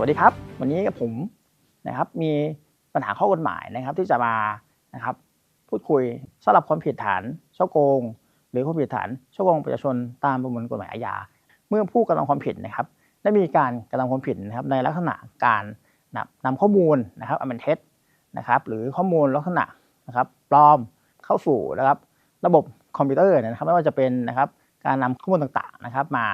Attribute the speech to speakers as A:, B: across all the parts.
A: สวัสดีครับ วันนี้กับผมนะครับมีปัญหาข้อกฎหมายนะครับที่จะมานะครับพูดคุยสำหรับความผิดฐานช่อโกง หรือความผิดฐานช่อโกงประชาชนตามประมวลกฎหมายอาญาเมื่อผู้กระทำความผิดนะครับ ได้มีการกระทำความผิดนะครับในลักษณะการนำข้อมูลนะครับอันเป็นเท็จนะครับหรือข้อมูลลักษณะนะครับปลอมเข้าสู่นะครับระบบคอมพิวเตอร์นะครับไม่ว่าจะเป็นนะครับการนำข้อมูลต่างๆนะครับ มา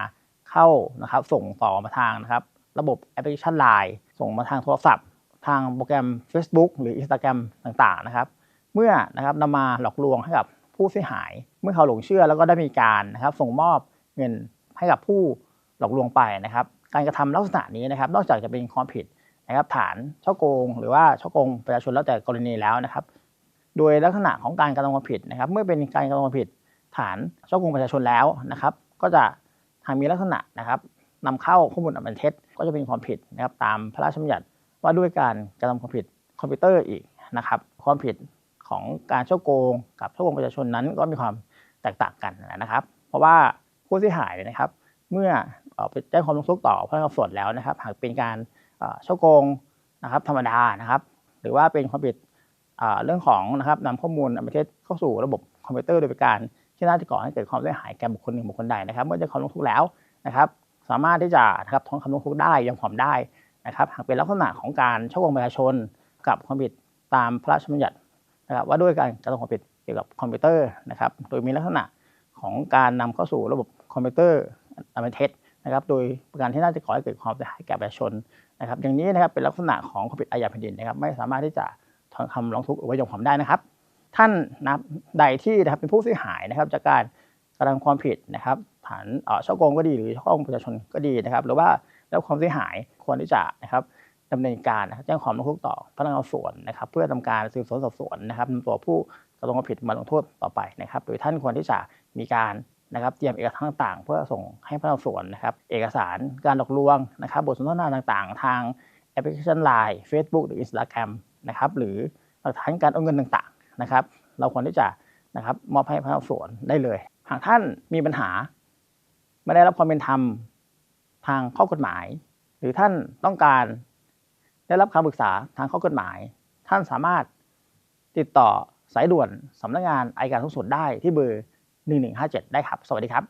A: เข้านะครับส่งต่อมาทางนะครับ ระบบแอปพลิเคชัน Line ส่งมาทางโทรศัพท์ ทางโปรแกรม Facebook หรือ Instagram ต่างๆนะครับ เมื่อนะครับนำมาหลอกลวงให้กับผู้เสียหาย เมื่อเขาหลงเชื่อแล้วก็ได้มีการนะครับ ส่งมอบเงินให้กับผู้หลอกลวงไปนะครับ การกระทำลักษณะนี้นะครับ นอกจากจะเป็นความผิดนะครับ ฐานช่อโกง หรือว่าช่อโกงประชาชนแล้วแต่กรณีแล้วนะครับ โดยลักษณะของการกระทำความผิดนะครับ เมื่อเป็นการกระทำความผิดฐานช่อโกงประชาชนแล้วนะครับ ก็จะหากมีลักษณะนะครับ นำเข้าข้อมูลอันเป็นเท็จ ก็จะเป็นความผิดนะครับตามพระราชบัญญัติว่าด้วยการกระทำความผิดคอมพิวเตอร์อีกนะครับความผิดของการช่อโกง กับช่อโกงประชาชนนั้นก็มีความแตกต่างกันนะครับ เพราะว่าผู้เสียหายเนี่ยนะครับ เมื่อออไปแจ้งความร้องทุกข์ต่อพนักงานสอบสวนแล้วนะครับ หากเป็นการเอ่อช่อโกงนะครับธรรมดานะครับ หรือว่าเป็นความผิดเรื่องของนะครับนำข้อมูลอันเป็นเท็จเข้าสู่ระบบคอมพิวเตอร์โดยการที่น่าจะก่อให้เกิดความเสียหายแก่บุคคลหนึ่งบุคคลใดนะครับ เมื่อแจ้งความร้องทุกข์แล้วนะครับ สามารถที่จะนะครับท้องคำร้องทุกข์ได้ยอมความได้นะครับหากเป็นลักษณะของการช่อกงประชาชนกับความผิดตามพระราชบัญญัตินะครับว่าด้วยการกระทำความผิดเกี่ยวกับคอมพิวเตอร์นะครับโดยมีลักษณะของการนำเข้าสู่ระบบคอมพิวเตอร์อันเป็นเท็จนะครับโดยประการที่น่าจะก่อให้เกิดความเสียหายแก่ประชาชนนะครับอย่างนี้นะครับเป็นลักษณะของความผิดอาญาแผ่นดินนะครับไม่สามารถที่จะถอนคำร้องทุกข์หรือว่ายอมความได้นะครับ ท่านนะใดที่นะครับเป็นผู้เสียหายนะครับจากการกระทำความผิดนะครับ ฐานเอ่อช่อโกงก็ดีหรือช่อโกงประชาชนก็ดีนะครับหรือว่าแล้วความเสียหายควรที่จะนะครับดำเนินการนะครับแจ้งความร้องทุกข์ต่อพนักงานสอบสวนนะครับ เพื่อทำการสืบสวนสอบสวนนะครับนำตัวผู้กระทำความผิดมาลงโทษต่อไปนะครับ โดยท่านควรที่จะมีการนะครับเตรียมเอกสารต่างๆ เพื่อส่งให้พนักงานสอบสวนนะครับ เอกสารการหลอกลวงนะครับ บทสนทนาต่างๆ ทางแอปพลิเคชัน Line Facebook หรือ Instagram นะครับหรือหลักฐานการโอนเงินต่างๆนะครับ เราควรที่จะนะครับมอบให้พนักงานสอบสวนได้เลย หากท่านมีปัญหา ไม่ได้รับความเป็นธรรมทางข้อกฎหมาย หรือท่านต้องการได้รับคำปรึกษาทางข้อกฎหมาย ท่านสามารถติดต่อสายด่วนสำนักงานอายการสูงสุดได้ที่เบอร์ 1157 ได้ครับ สวัสดีครับ